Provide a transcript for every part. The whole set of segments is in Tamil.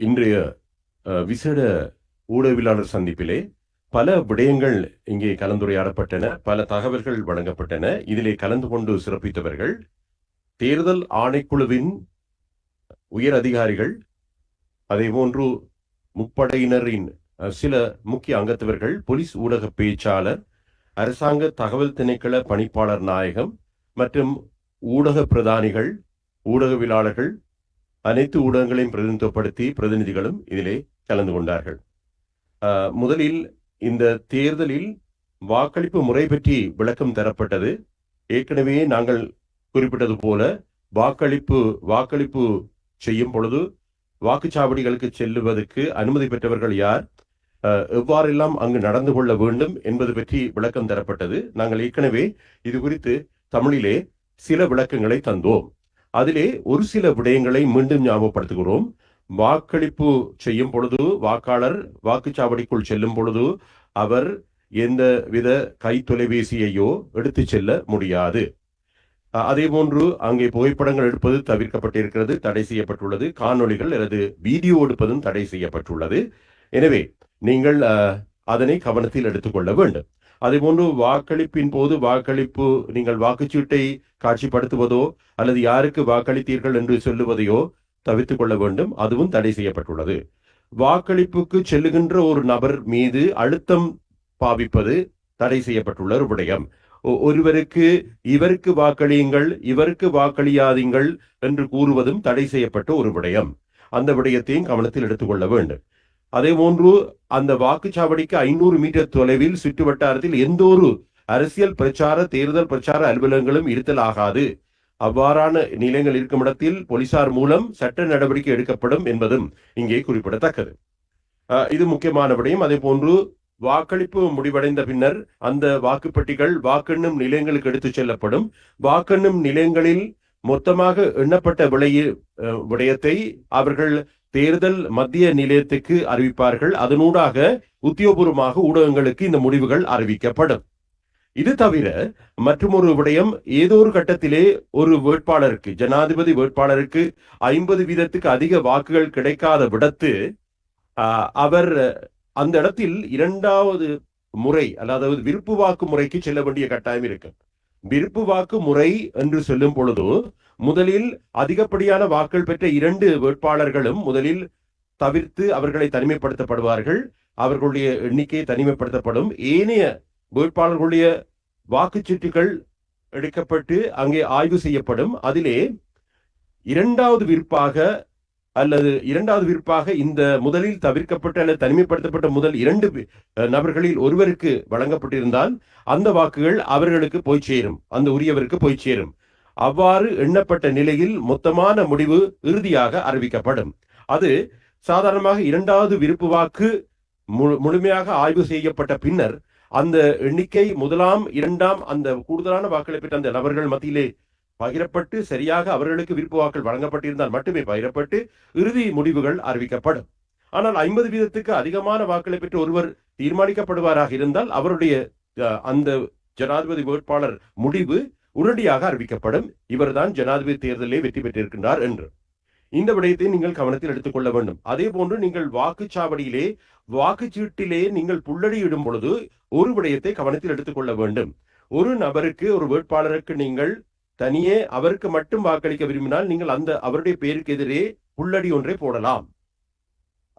இன்றைய விசேட ஊடகவியலாளர் சந்திப்பிலே பல விடயங்கள் இங்கே கலந்துரையாடப்பட்டன பல தகவல்கள் வழங்கப்பட்டன. இதிலே கலந்து கொண்டு சிறப்பித்தவர்கள் தேர்தல் ஆணைக்குழுவின் உயர் அதிகாரிகள் அதேபோன்று முப்படையினரின் சில முக்கிய அங்கத்தவர்கள் போலீஸ் ஊடக பேச்சாளர் அரசாங்க தகவல் திணைக்கள பணிப்பாளர் நாயகம் மற்றும் ஊடக பிரதானிகள் ஊடகவியலாளர்கள் அனைத்து ஊடகங்களையும் பிரதிநிதித்துவப்படுத்தி பிரதிநிதிகளும் இதிலே கலந்து கொண்டார்கள். முதலில் இந்த தேர்தலில் வாக்களிப்பு முறை பற்றி விளக்கம் தரப்பட்டது. ஏற்கனவே நாங்கள் குறிப்பிட்டது போல வாக்களிப்பு வாக்களிப்பு செய்யும் பொழுது வாக்குச்சாவடிகளுக்கு செல்லுவதற்கு அனுமதி பெற்றவர்கள் யார்? எவ்வாறெல்லாம் அங்கு நடந்து கொள்ள வேண்டும் என்பது பற்றி விளக்கம் தரப்பட்டது. நாங்கள் ஏற்கனவே இது குறித்து தமிழிலே சில விளக்கங்களை தந்தோம். அதிலே ஒரு சில விடயங்களை மீண்டும் ஞாபகப்படுத்துகிறோம். வாக்களிப்பு செய்யும் பொழுது வாக்காளர் வாக்குச்சாவடிக்குள் செல்லும் பொழுது அவர் எந்த வித கை தொலைபேசியையோ எடுத்து செல்ல முடியாது. அதே போன்று அங்கே புகைப்படங்கள் எடுப்பது தவிர்க்கப்பட்டிருக்கிறது தடை செய்யப்பட்டுள்ளது. காணொளிகள் அல்லது வீடியோ எடுப்பதும் தடை செய்யப்பட்டுள்ளது. எனவே நீங்கள் அஹ், அதனை கவனத்தில் எடுத்துக்கொள்ள வேண்டும். அதேபோன்று வாக்களிப்பின் போது வாக்களிப்பு நீங்கள் வாக்குச்சீட்டை காட்சிப்படுத்துவதோ அல்லது யாருக்கு வாக்களித்தீர்கள் என்று சொல்லுவதையோ தவிர்த்துக் கொள்ள வேண்டும். அதுவும் தடை செய்யப்பட்டுள்ளது. வாக்களிப்புக்கு செல்லுகின்ற ஒரு நபர் மீது அழுத்தம் பாவிப்பது தடை செய்யப்பட்டுள்ள ஒரு விடயம். ஒருவருக்கு இவருக்கு வாக்களியுங்கள் இவருக்கு வாக்களியாதீங்கள் என்று கூறுவதும் தடை செய்யப்பட்ட ஒரு விடயம். அந்த விடயத்தையும் கவனத்தில் எடுத்துக்கொள்ள வேண்டும். அதே போன்று அந்த வாக்குச்சாவடிக்கு ஐநூறு மீட்டர் தொலைவில் சுற்று வட்டாரத்தில் எந்த ஒரு அரசியல் பிரச்சார தேர்தல் பிரச்சார அலுவலகங்களும் இருத்தல் ஆகாது. அவ்வாறான நிலையங்கள் இருக்கும் இடத்தில் போலீசார் மூலம் சட்ட நடவடிக்கை எடுக்கப்படும் என்பதும் இங்கே குறிப்பிடத்தக்கது. இது முக்கியமான விடயம். அதே போன்று வாக்களிப்பு முடிவடைந்த பின்னர் அந்த வாக்குப்பெட்டிகள் வாக்கெண்ணும் நிலையங்களுக்கு எடுத்துச் செல்லப்படும். வாக்கெண்ணும் நிலையங்களில் மொத்தமாக எண்ணப்பட்ட விலையில் விடயத்தை அவர்கள் தேர்தல் மத்திய நிலையத்துக்கு அறிவிப்பார்கள். அதனூடாக உத்தியோகபூர்வமாக ஊடகங்களுக்கு இந்த முடிவுகள் அறிவிக்கப்படும். இது தவிர மற்றொரு விடயம் ஏதோ ஒரு கட்டத்திலே ஒரு வேட்பாளருக்கு ஜனாதிபதி வேட்பாளருக்கு ஐம்பது வீதத்துக்கு அதிக வாக்குகள் கிடைக்காத விடத்து அவர் அந்த இடத்தில் இரண்டாவது முறை அதாவது விருப்பு வாக்கு முறைக்கு செல்ல வேண்டிய கட்டாயம் இருக்கு. விருப்பு வாக்கு முறை என்று சொல்லும் பொழுது முதலில் அதிகப்படியான வாக்குகள் பெற்ற இரண்டு வேட்பாளர்களும் முதலில் தவிர்த்து அவர்களை தனிமைப்படுத்தப்படுவார்கள். அவர்களுடைய எண்ணிக்கை தனிமைப்படுத்தப்படும். ஏனைய வேட்பாளர்களுடைய வாக்குச்சீட்டுகள் எடுக்கப்பட்டு அங்கே ஆய்வு செய்யப்படும். அதிலே இரண்டாவது விற்பாக அல்லது இரண்டாவது விருப்பாக இந்த முதலில் தவிர்க்கப்பட்ட அல்லது தனிமைப்படுத்தப்பட்ட முதல் இரண்டு நபர்களில் ஒருவருக்கு வழங்கப்பட்டிருந்தால் அந்த வாக்குகள் அவர்களுக்கு போய் சேரும். அந்த உரியவருக்கு போய் சேரும். அவ்வாறு எண்ணப்பட்ட நிலையில் மொத்தமான முடிவு இறுதியாக அறிவிக்கப்படும். அது சாதாரணமாக இரண்டாவது விருப்பு வாக்கு முழுமையாக ஆய்வு செய்யப்பட்ட பின்னர் அந்த எண்ணிக்கை முதலாம் இரண்டாம் அந்த கூடுதலான வாக்களை பெற்ற அந்த நபர்கள் மத்தியிலே பகிரப்பட்டு சரியாக அவர்களுக்கு விருப்பு வாக்கள் வழங்கப்பட்டிருந்தால் மட்டுமே பகிரப்பட்டு இறுதி முடிவுகள் அறிவிக்கப்படும். ஆனால் ஐம்பது வீதத்துக்கு அதிகமான வாக்களை பெற்று ஒருவர் தீர்மானிக்கப்படுவாராக இருந்தால் அவருடைய அந்த ஜனாதிபதி வேட்பாளர் முடிவு உடனடியாக அறிவிக்கப்படும். இவர்தான் ஜனாதிபதி தேர்தலிலே வெற்றி பெற்றிருக்கின்றார் என்று. இந்த விடயத்தை நீங்கள் கவனத்தில் எடுத்துக்கொள்ள வேண்டும். அதே போன்று நீங்கள் வாக்குச்சாவடியிலே வாக்குச்சீட்டிலே நீங்கள் புள்ளடியிடும் பொழுது ஒரு விடயத்தை கவனத்தில் எடுத்துக்கொள்ள வேண்டும். ஒரு நபருக்கு ஒரு வேட்பாளருக்கு நீங்கள் தனியே அவருக்கு மட்டும் வாக்களிக்க விரும்பினால் நீங்கள் அந்த அவருடைய பெயருக்கு எதிரே உள்ளடி ஒன்றை போடலாம்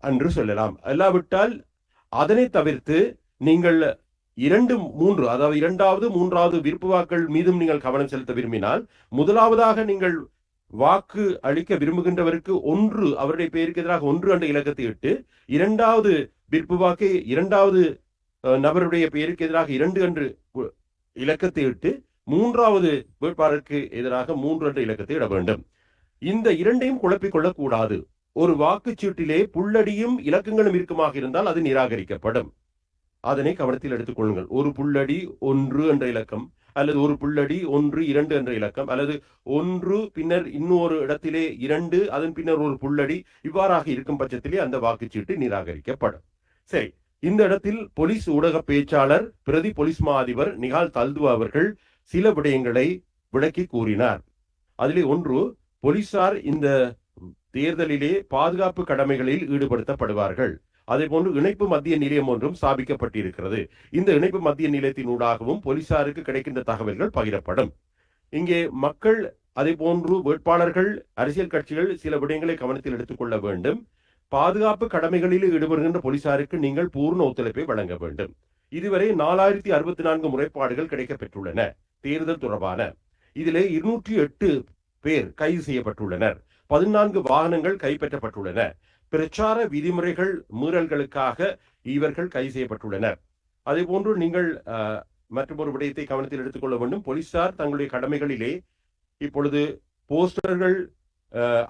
என்று சொல்லலாம். அல்லாவிட்டால் அதனை தவிர்த்து நீங்கள் இரண்டு மூன்று அதாவது இரண்டாவது மூன்றாவது விருப்பு வாக்கள் மீதும் நீங்கள் கவனம் செலுத்த விரும்பினால் முதலாவதாக நீங்கள் வாக்கு அளிக்க விரும்புகின்றவருக்கு ஒன்று அவருடைய பெயருக்கு எதிராக ஒன்று என்ற இலக்கத்தை இட்டு இரண்டாவது விருப்பு வாக்கை இரண்டாவது அஹ், நபருடைய பெயருக்கு எதிராக இரண்டு என்று இலக்கத்தை இட்டு மூன்றாவது வேட்பாளருக்கு எதிராக மூன்று என்ற இலக்கத்தை இட வேண்டும். இந்த இரண்டையும் குழப்பிக் கொள்ளக்கூடாது. ஒரு வாக்குச்சீட்டிலே புள்ளடியும் இலக்கங்களும் இருக்குமாக இருந்தால் அது நிராகரிக்கப்படும். அதனை கவனத்தில் எடுத்துக் கொள்ளுங்கள். ஒரு புள்ளடி ஒன்று என்ற இலக்கம் அல்லது ஒரு புள்ளடி ஒன்று இரண்டு என்ற இலக்கம் அல்லது ஒன்று பின்னர் இன்னொரு இடத்திலே இரண்டு அதன் பின்னர் ஒரு புள்ளடி இவ்வாறாக இருக்கும் பட்சத்திலே அந்த வாக்குச்சீட்டு நிராகரிக்கப்படும். சரி இந்த இடத்தில் போலீஸ் ஊடக பேச்சாளர் பிரதி போலீஸ் மா அதிபர் நிகால் தல்துவா அவர்கள் சில விடயங்களை விளக்கி கூறினார். அதிலே ஒன்று போலீசார் இந்த தேர்தலிலே பாதுகாப்பு கடமைகளில் ஈடுபடுத்தப்படுவார்கள். அதேபோன்று இணைப்பு மத்திய நிலையம் ஒன்றும் ஸ்தாபிக்கப்பட்டிருக்கிறது. இந்த இணைப்பு மத்திய நிலையத்தினூடாகவும் போலீசாருக்கு கிடைக்கின்ற தகவல்கள் பகிரப்படும். இங்கே மக்கள் அதே போன்று வேட்பாளர்கள் அரசியல் கட்சிகள் சில விடயங்களை கவனத்தில் எடுத்துக்கொள்ள வேண்டும். பாதுகாப்பு கடமைகளில் ஈடுபடுகின்ற போலீசாருக்கு நீங்கள் பூர்ண ஒத்துழைப்பை வழங்க வேண்டும். இதுவரை நாலாயிரத்தி அறுபத்தி நான்கு முறைப்பாடுகள் கிடைக்கப்பெற்றுள்ளன. தேர்தல் தொடர்பான இதிலே இருநூற்றி எட்டு பேர் கைது செய்யப்பட்டுள்ளனர். பதினான்கு வாகனங்கள் கைப்பற்றப்பட்டுள்ளன. பிரச்சார விதிமுறைகள் மீறல்களுக்காக இவர்கள் கைது செய்யப்பட்டுள்ளனர். அதே போன்று நீங்கள் ஒரு விடயத்தை கவனத்தில் எடுத்துக்கொள்ள வேண்டும். போலீசார் தங்களுடைய கடமைகளிலே இப்பொழுது போஸ்டர்கள்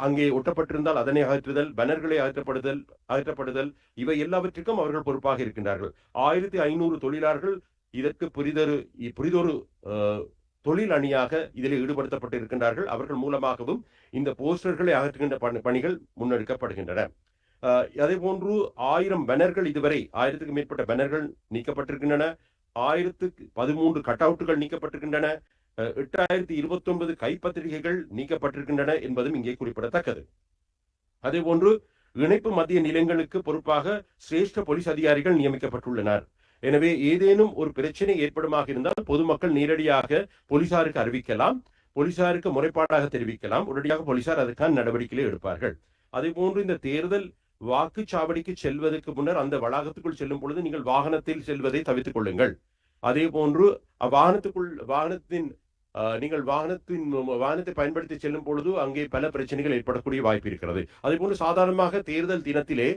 அங்கே ஒட்டப்பட்டிருந்தால் அதனை அகற்றுதல் பேனர்களை அகற்றப்படுதல் அகற்றப்படுதல் இவை எல்லாவற்றிற்கும் அவர்கள் பொறுப்பாக இருக்கின்றார்கள். ஆயிரத்தி ஐநூறு தொழிலாளர்கள் இதற்கு புரிதொரு புரிதொரு தொழில் அணியாக இதில் ஈடுபடுத்தப்பட்டு இருக்கின்றார்கள் அவர்கள் மூலமாகவும் இந்த போஸ்டர்களை அகற்றுகின்ற பணிகள் முன்னெடுக்கப்படுகின்றன. அதே போன்று ஆயிரம் பேனர்கள் இதுவரை ஆயிரத்துக்கு மேற்பட்ட பேனர்கள் நீக்கப்பட்டிருக்கின்றன. ஆயிரத்துக்கு பதிமூன்று கட் அவுட்டுகள் நீக்கப்பட்டிருக்கின்றன. எட்டாயிரத்தி இருபத்தி ஒன்பது கைப்பத்திரிகைகள் நீக்கப்பட்டிருக்கின்றன என்பதும் இங்கே குறிப்பிடத்தக்கது. அதே போன்று இணைப்பு மத்திய நிலையங்களுக்கு பொறுப்பாக சிரேஷ்ட போலீஸ் அதிகாரிகள் நியமிக்கப்பட்டுள்ளனர். எனவே ஏதேனும் ஒரு பிரச்சனை ஏற்படுமாக இருந்தால் பொதுமக்கள் நேரடியாக போலீசாருக்கு அறிவிக்கலாம் போலீசாருக்கு முறைப்பாடாக தெரிவிக்கலாம். உடனடியாக போலீசார் அதற்கான நடவடிக்கைகளை எடுப்பார்கள். அதே போன்று இந்த தேர்தல் வாக்குச்சாவடிக்கு செல்வதற்கு முன்னர் அந்த வளாகத்துக்குள் செல்லும் பொழுது நீங்கள் வாகனத்தில் செல்வதை தவித்துக் கொள்ளுங்கள். அதே போன்று வாகனத்துக்குள் வாகனத்தின் நீங்கள் வாகனத்தின் வாகனத்தை பயன்படுத்தி செல்லும் பொழுது அங்கே பல பிரச்சனைகள் ஏற்படக்கூடிய வாய்ப்பு இருக்கிறது. அதே போன்று சாதாரணமாக தேர்தல் தினத்திலே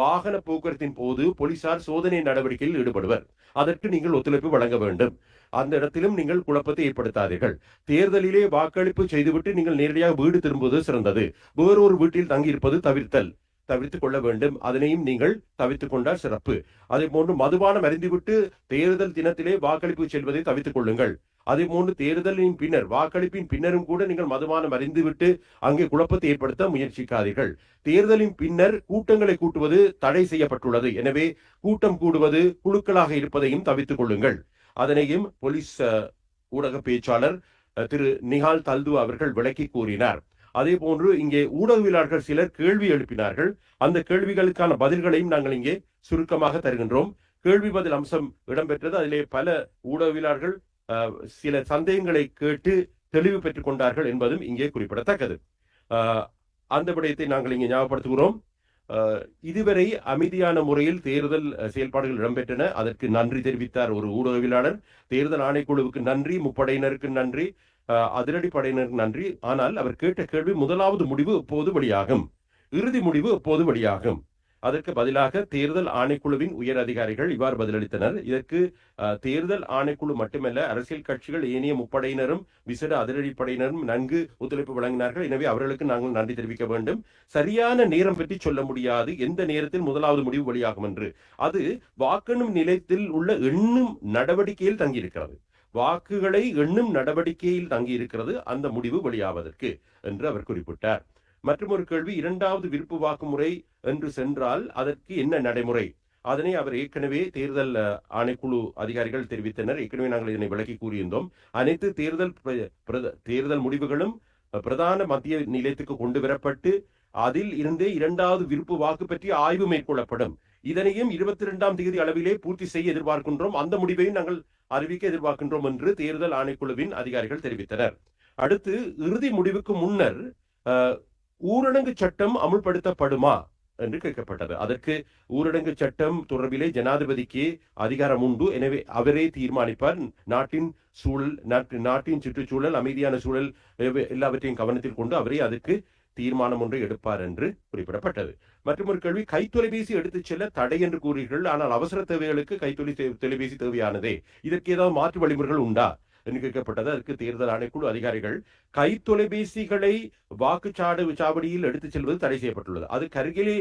வாகன போக்குவரத்தின் போது போலீசார் சோதனை நடவடிக்கையில் ஈடுபடுவர். அதற்கு நீங்கள் ஒத்துழைப்பு வழங்க வேண்டும். அந்த இடத்திலும் நீங்கள் குழப்பத்தை ஏற்படுத்தாதீர்கள். தேர்தலிலே வாக்களிப்பு செய்துவிட்டு நீங்கள் நேரடியாக வீடு திரும்புவது சிறந்தது. வேறொரு வீட்டில் தங்கியிருப்பது தவிர்த்தல் தவிர்த்து கொள்ள வேண்டும். அதனையும் நீங்கள் தவித்துக் கொண்டால் சிறப்பு. அதே போன்று மதுபானம் அறிந்துவிட்டு தேர்தல் தினத்திலே வாக்களிப்பு செல்வதை தவித்துக் கொள்ளுங்கள். அதே போன்று தேர்தலின் பின்னர் வாக்களிப்பின் பின்னரும் கூட நீங்கள் மதுபானம் அறிந்துவிட்டு அங்கே குழப்பத்தை ஏற்படுத்த முயற்சிக்காதீர்கள். தேர்தலின் பின்னர் கூட்டங்களை கூட்டுவது தடை செய்யப்பட்டுள்ளது. எனவே கூட்டம் கூடுவது குழுக்களாக இருப்பதையும் தவித்துக் கொள்ளுங்கள். அதனையும் போலீஸ் ஊடக பேச்சாளர் திரு நிஹால் தல்து அவர்கள் விளக்கி கூறினார். அதே போன்று இங்கே ஊடகவியலாளர்கள் சிலர் கேள்வி எழுப்பினார்கள். அந்த கேள்விகளுக்கான பதில்களையும் நாங்கள் இங்கே சுருக்கமாக தருகின்றோம். கேள்வி பதில் அம்சம் இடம்பெற்றது. அதிலே பல ஊடகவியலாளர்கள் சில சந்தேகங்களை கேட்டு தெளிவு பெற்றுக் கொண்டார்கள் என்பதும் இங்கே குறிப்பிடத்தக்கது. அந்த விடயத்தை நாங்கள் இங்கே ஞாபகப்படுத்துகிறோம். இதுவரை அமைதியான முறையில் தேர்தல் செயல்பாடுகள் இடம்பெற்றன. அதற்கு நன்றி தெரிவித்தார் ஒரு ஊடகவியலாளர். தேர்தல் ஆணைக்குழுவுக்கு நன்றி முப்படையினருக்கு நன்றி அதிரடி படையினருக்கு நன்றி. ஆனால் அவர் கேட்ட கேள்வி முதலாவது முடிவு எப்போது வெளியாகும்? இறுதி முடிவு எப்போது வெளியாகும்? அதற்கு பதிலாக தேர்தல் ஆணைக்குழுவின் உயர் அதிகாரிகள் இவ்வாறு பதிலளித்தனர். இதற்கு தேர்தல் ஆணைக்குழு மட்டுமல்ல அரசியல் கட்சிகள் ஏனைய முப்படையினரும் விசேட அதிரடிப்படையினரும் நன்கு ஒத்துழைப்பு வழங்கினார்கள். எனவே அவர்களுக்கு நாங்கள் நன்றி தெரிவிக்க வேண்டும். சரியான நேரம் பற்றி சொல்ல முடியாது. எந்த நேரத்தில் முதலாவது முடிவு வெளியாகும் என்று. அது வாக்கெண்ணும் நிலையத்தில் உள்ள எண்ணும் நடவடிக்கையில் தங்கியிருக்கிறது. வாக்குகளை எண்ணும் நடவடிக்கையில் தங்கியிருக்கிறது. அந்த முடிவு வெளியாவதற்கு என்று அவர் குறிப்பிட்டார். மற்றும் ஒரு கேள்வி இரண்டாவது விருப்பு வாக்குமுறை என்று சென்றால் அதற்கு என்ன நடைமுறை? அதனை அவர் ஏற்கனவே தேர்தல் ஆணைக்குழு அதிகாரிகள் தெரிவித்தனர். ஏற்கனவே நாங்கள் இதனை விளக்கி கூறியிருந்தோம். அனைத்து தேர்தல் தேர்தல் முடிவுகளும் பிரதான மத்திய நிலையத்துக்கு கொண்டு வரப்பட்டு அதில் இருந்தே இரண்டாவது விருப்பு வாக்கு பற்றி ஆய்வு மேற்கொள்ளப்படும். இதனையும் இருபத்தி இரண்டாம் தேதி அளவிலே பூர்த்தி செய்ய எதிர்பார்க்கின்றோம். அந்த முடிவையும் நாங்கள் அறிவிக்க எதிர்பார்க்கின்றோம் என்று தேர்தல் ஆணைக்குழுவின் அதிகாரிகள் தெரிவித்தனர். அடுத்து இறுதி முடிவுக்கு முன்னர் ஊரடங்கு சட்டம் அமுல்படுத்தப்படுமா என்று கேட்கப்பட்டது. அதற்கு ஊரடங்கு சட்டம் தொடர்பிலே ஜனாதிபதிக்கு அதிகாரம் உண்டு. எனவே அவரே தீர்மானிப்பார். நாட்டின் சூழல் நாட்டின் சுற்றுச்சூழல் அமைதியான சூழல் எல்லாவற்றையும் கவனத்தில் கொண்டு அவரே அதுக்கு தீர்மானம் ஒன்றை எடுப்பார் என்று குறிப்பிடப்பட்டது. மற்றும் ஒரு கேள்வி கைத்தொலைபேசி எடுத்துச் செல்ல தடை என்று கூறுகிறீர்கள். ஆனால் அவசர தேவைகளுக்கு கைத்தொலை தொலைபேசி தேவையானதே. இதற்கு ஏதாவது மாற்று வழிமுறைகள் உண்டா? என்று அதற்கு தேர்தல் ஆணைக்குழு அதிகாரிகள் கைத்தொலைபேசிகளை வாக்குச்சாடு சாவடியில் எடுத்துச் செல்வது தடை செய்யப்பட்டுள்ளது. அது கருகிலே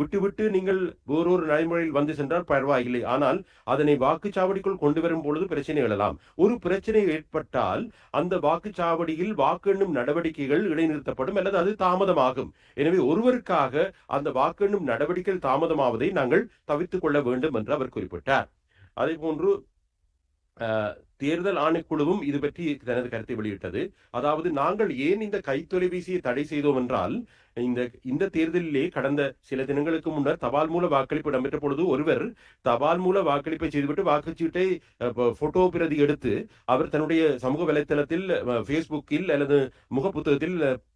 விட்டுவிட்டு நீங்கள் வேறொரு நடைமுறையில் வந்து சென்றால் பரவாயில்லை. ஆனால் அதனை வாக்குச்சாவடிக்குள் கொண்டு வரும் பொழுது பிரச்சனை எழலாம். ஒரு பிரச்சனை ஏற்பட்டால் அந்த வாக்குச்சாவடியில் வாக்கெண்ணும் நடவடிக்கைகள் இடைநிறுத்தப்படும் அல்லது அது தாமதமாகும். எனவே ஒருவருக்காக அந்த வாக்கெண்ணும் நடவடிக்கைகள் தாமதமாவதை நாங்கள் தவிர்த்துக் கொள்ள வேண்டும் என்று அவர் குறிப்பிட்டார். அதே போன்று தேர்தல் ஆணைக்குழுவும் இது பற்றி தனது கருத்தை வெளியிட்டது. அதாவது நாங்கள் ஏன் இந்த கைத்தொலைபேசியை தடை செய்தோம் என்றால் இந்த இந்த தேர்தலிலே கடந்த சில தினங்களுக்கு முன்னர் தபால் மூல வாக்களிப்பு இடம்பெற்ற பொழுது ஒருவர் தபால் மூல வாக்களிப்பை செய்துவிட்டு வாக்குச்சீட்டை போட்டோ பிரதி எடுத்து அவர் தன்னுடைய சமூக வலைத்தளத்தில் ஃபேஸ்புக்கில் அல்லது முகப்புத்தகத்தில் புத்தகத்தில்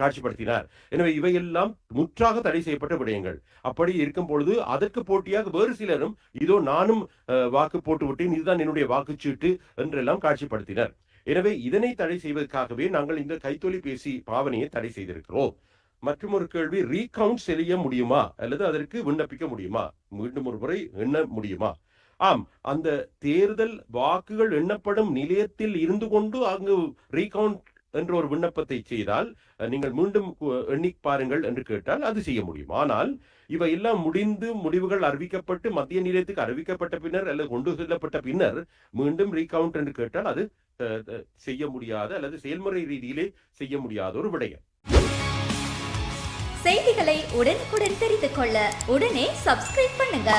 காட்சிப்படுத்தினார். எனவே இவையெல்லாம் முற்றாக தடை செய்யப்பட்ட விடயங்கள். அப்படி இருக்கும் பொழுது அதற்கு போட்டியாக வேறு சிலரும் இதோ நானும் வாக்கு போட்டு விட்டேன் இதுதான் என்னுடைய வாக்குச்சீட்டு என்றெல்லாம் காட்சிப்படுத்தினர். எனவே இதனை தடை செய்வதற்காகவே நாங்கள் இந்த கைத்தொலைபேசி பாவனையை தடை செய்திருக்கிறோம். மற்றும் ஒரு கேள்வி ரீகவுண்ட் செய்ய முடியுமா? அல்லது அதற்கு விண்ணப்பிக்க முடியுமா? மீண்டும் ஒரு முறை எண்ண முடியுமா? ஆம் அந்த தேர்தல் வாக்குகள் எண்ணப்படும் நிலையத்தில் இருந்து கொண்டு அங்கு ரீகவுண்ட் என்ற ஒரு விண்ணப்பத்தை செய்தால் நீங்கள் மீண்டும் எண்ணி பாருங்கள் என்று கேட்டால் அது செய்ய முடியும். ஆனால் இவை எல்லாம் முடிந்து முடிவுகள் அறிவிக்கப்பட்டு மத்திய நிலையத்துக்கு அறிவிக்கப்பட்ட பின்னர் அல்லது கொண்டு செல்லப்பட்ட பின்னர் மீண்டும் ரீகவுண்ட் என்று கேட்டால் அது செய்ய முடியாத அல்லது செயல்முறை ரீதியிலே செய்ய முடியாத ஒரு விடயம். செய்திகளை உடனுக்குடன் தெரிந்து கொள்ள உடனே சப்ஸ்கிரைப் பண்ணுங்க.